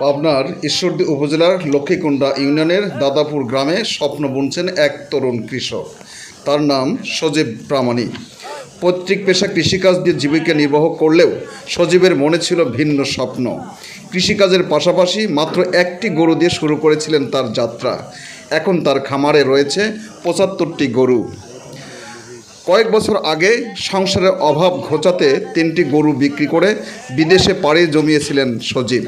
পাবনার ঈশ্বরদী উপজেলার লক্ষ্মীকুণ্ডা ইউনিয়নের দাদাপুর গ্রামে স্বপ্ন বুনছেন এক তরুণ কৃষক। তার নাম সজীব প্রামাণিক। পৈতৃক পেশা কৃষিকাজ দিয়ে জীবিকা নির্বাহ করলেও সজীবের মনে ছিল ভিন্ন স্বপ্ন। কৃষিকাজের পাশাপাশি মাত্র একটি গরু দিয়ে শুরু করেছিলেন তার যাত্রা। এখন তার খামারে রয়েছে পঁচাত্তরটি গরু। কয়েক বছর আগে সংসারের অভাব ঘোচাতে তিনটি গরু বিক্রি করে বিদেশে পাড়ি জমিয়েছিলেন সজীব।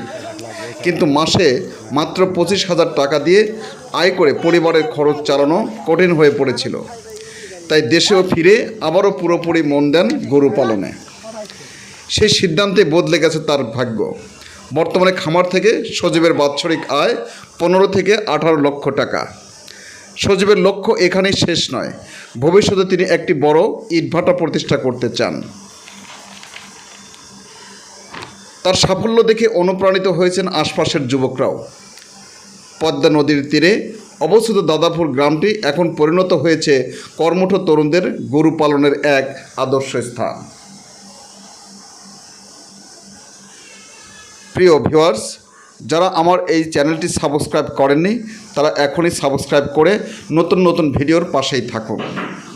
কিন্তু মাসে মাত্র পঁচিশ হাজার টাকা দিয়ে আয় করে পরিবারের খরচ চালানো কঠিন হয়ে পড়েছিল। তাই দেশেও ফিরে আবারও পুরোপুরি মন দেন গরু পালনে। সেই সিদ্ধান্তে বদলে গেছে তার ভাগ্য। বর্তমানে খামার থেকে সজীবের বাৎসরিক আয় পনেরো থেকে আঠারো লক্ষ টাকা। সজীবের লক্ষ্য এখানেই শেষ নয়। ভবিষ্যতে তিনি একটি বড় ইটভাটা প্রতিষ্ঠা করতে চান। তার সাফল্য দেখে অনুপ্রাণিত হয়েছেন আশপাশের যুবকরাও। পদ্মা নদীর তীরে অবস্থিত দাদাপুর গ্রামটি এখন পরিণত হয়েছে কর্মঠ তরুণদের গরু পালনের এক আদর্শ স্থান। প্রিয় ভিউয়ার্স যারা আমার এই চ্যানেলটি সাবস্ক্রাইব করেননি তারা এখনই সাবস্ক্রাইব করে নতুন নতুন ভিডিওর পাশেই থাকুন।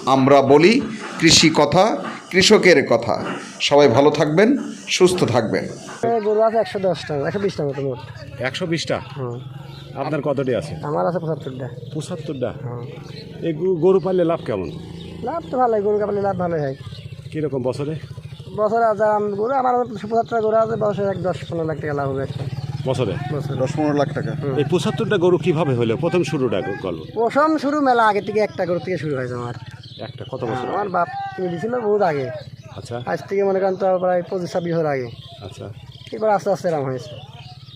আমরা বলি কৃষি কথা কৃষকের কথা। সবাই ভালো থাকবেন সুস্থ থাকবেন। গরু আছে একশো দশটা একশো বিশটা মতো মোট। একশো বিশটা হুম। আপনার কতটি আছে? আমার আছে পঁচাত্তরটা পঁচাত্তরটা এই গরু পাললে লাভ কেমন? লাভ তো ভালোই গরু কাপালে লাভ ভালোই হয়। কীরকম বছরে? বছরে আছে আম- গরু আমার পঁচাত্তরটা গরু আছে বছরে এক দশ পনেরো লাখ টাকা লাভ হবে। একটা বছরে? বছর দশ পনেরো লাখ টাকা। এই পঁচাত্তরটা গরু কীভাবে হলো? প্রথম শুরুটা গল্প প্রথম শুরু মেলা আগে থেকে একটা গরু থেকে শুরু হয়েছে আমার। একটা কত বছর আমার বাপ কিনে দিয়েছিল বহুত আগে। আচ্ছা। আজ থেকে মনে করেন তো প্রায় পঁচিশ ছাব্বিশ বছর আগে। আচ্ছা। এবার আস্তে আস্তে এরকম হয়েছে।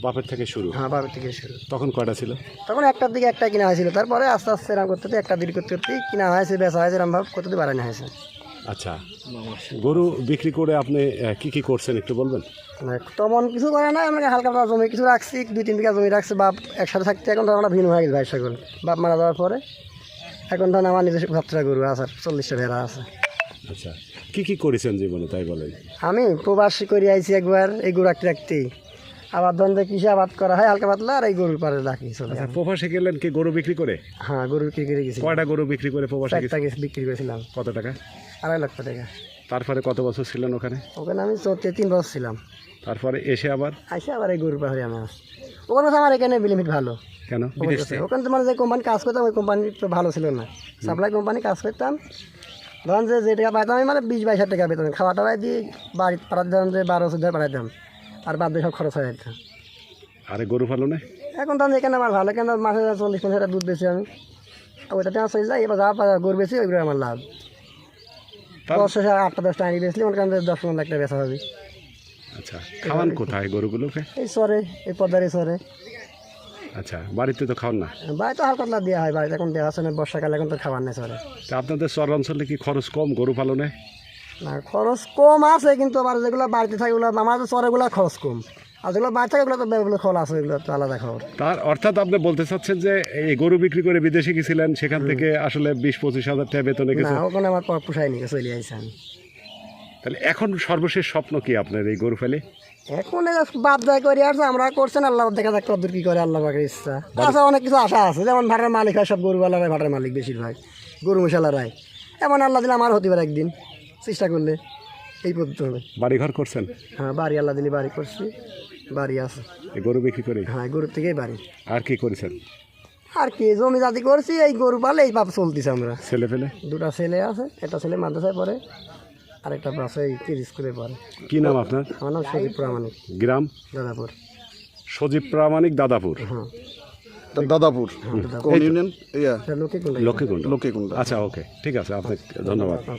বাপের থেকে শুরু? হ্যাঁ বাপের থেকে শুরু। তখন কয়টা ছিল? তখন একটার দিকে একটা কিনা হয়েছিল। তারপরে আস্তে আস্তে এরকম করতে করতে একটা দিন করতে করতে কিনা হয়েছে বেচা হয়েছে এরকম ভাব করতে বাড়ানো হয়েছে। আচ্ছা। গরু বিক্রি করে আপনি কি কি করছেন একটু বলবেন? মানে তেমন কিছু করে না আমরা হালকা পাতলা জমি কিছু রাখছি দুই তিন বিঘা জমি রাখছি বাপ একসাথে থাকতে এখন ধর আমরা ভিন্ন হয়ে গেছি ভাই সকল বাপ মারা যাওয়ার পরে এখন ধরেন আমার নিজস্ব সাতটা গরু আছে চল্লিশটা ভেড়া আছে। আচ্ছা কি কি করেছেন জীবনে তাই বলেন? আমি প্রবাসী করে আইছি একবার এই গরু রাখতে রাখতেই। আবার ধরেন যে কৃষি আবাদ করা হয় হালকা পাতলা আর এই গরুর পারে রাখি চলে আচ্ছা প্রবাসে গেলেন কি গরু বিক্রি করে? হ্যাঁ গরু বিক্রি করে গেছি। কয়টা গরু বিক্রি করে প্রবাসে গেছি বিক্রি করেছিলাম। কত টাকা? আড়াই লক্ষ টাকা। তারপরে কত বছর ছিলেন ওখানে? ওখানে আমি চৌতে তিন বছর ছিলাম। তারপরে এসে আবার? আইসে আবার এই গরুর পাহাড়ে আমার। ওখানে তো আমার এখানে বেনিফিট ভালো। কেন? ওখানে তো মানে যে কোম্পানি কাজ করতাম ওই কোম্পানি তো ভালো ছিল না। সাপ্লাই কোম্পানি কাজ করতাম। ধরেন যে যে টাকা পাইতাম আমি মানে বিশ বাইশ হাজার টাকা পেতাম খাওয়া টাওয়া দিয়ে বাড়ি পাঠাতে দিতাম যে বারো চোদ্দ হাজার পাঠাতাম আর বাদ সব খরচ হয়ে যেত আরে গরু পালনে এখন তখন এখানে আমার ভালো কেন মাসে চল্লিশ পঞ্চাশ হাজার দুধ বেশি আমি? ওইটাতে আমার চলে যায় এবার যা পাওয়া গরু বেশি ওইগুলো আমার লাভ। দশ হাজার আটটা দশটা আনি বেশি করেন দশ পনেরো লাখ টাকা বেচা হবে। আচ্ছা খাওয়ান কোথায় গরুগুলোকে? এই সরে এই পদ্মারে সরে। আচ্ছা বাড়িতে তো খাওয়ান না? বাড়ি তো হালকা দেওয়া হয় বাড়িতে এখন দেওয়া আছে না বর্ষাকালে এখন তো খাবার নেই সরে। আপনাদের চর অঞ্চলে কি খরচ কম গরু পালনে না খরচ কম আছে কিন্তু আবার যেগুলো বাড়িতে থাকে ওগুলো আমার চরেগুলো খরচ কম। আর যেগুলো বাড়ি থাকে ওগুলো তো খরচ আছে ওগুলো তো আলাদা খবর। তার অর্থাৎ আপনি বলতে চাচ্ছেন যে এই গরু বিক্রি করে বিদেশে গেছিলেন সেখান থেকে আসলে বিশ পঁচিশ হাজার টাকা বেতনে না গেছে ওখানে আমার পোষায় নিয়ে চলে আইসি আমি তাহলে এখন সর্বশেষ স্বপ্ন কি আপনার এই গরু ফেলে? এখন বাদ দায় করে আসছে আমরা করছেন আল্লাহ দেখা যাক কতদূর কি করে আল্লাহ পাকের ইচ্ছা। আচ্ছা অনেক কিছু আশা আছে যেমন ভাটার মালিক হয় সব গরুওয়ালারাই ভাটার মালিক বেশিরভাগ গরু মশালারাই। এমন আল্লাহ দিলে আমার হতে পারে একদিন। চেষ্টা করলে এই পদ্ধতি হবে। বাড়ি ঘর করছেন? হ্যাঁ বাড়ি আল্লাহ দিলে বাড়ি করছি বাড়ি আছে। এই গরু বিক্রি করে? হ্যাঁ গরুর থেকেই বাড়ি। আর কি করেছেন? আর কি জমি জাতি করছি এই গরু পালে এই পাপ চলতেছে আমরা। ছেলে ফেলে? দুটা ছেলে আছে একটা ছেলে মাদ্রাসায় পড়ে আরেকটা আছে এই তিরিশ স্কুলে পড়ে। কি নাম আপনার? আমার নাম সজীব প্রামাণিক। গ্রাম? দাদাপুর। সজীব প্রামাণিক দাদাপুর? হ্যাঁ। দাদাপুর। ইয়া। এটা লক্ষ্মীকুণ্ড। আচ্ছা ওকে। ঠিক আছে আপনাকে ধন্যবাদ। আচ্ছা।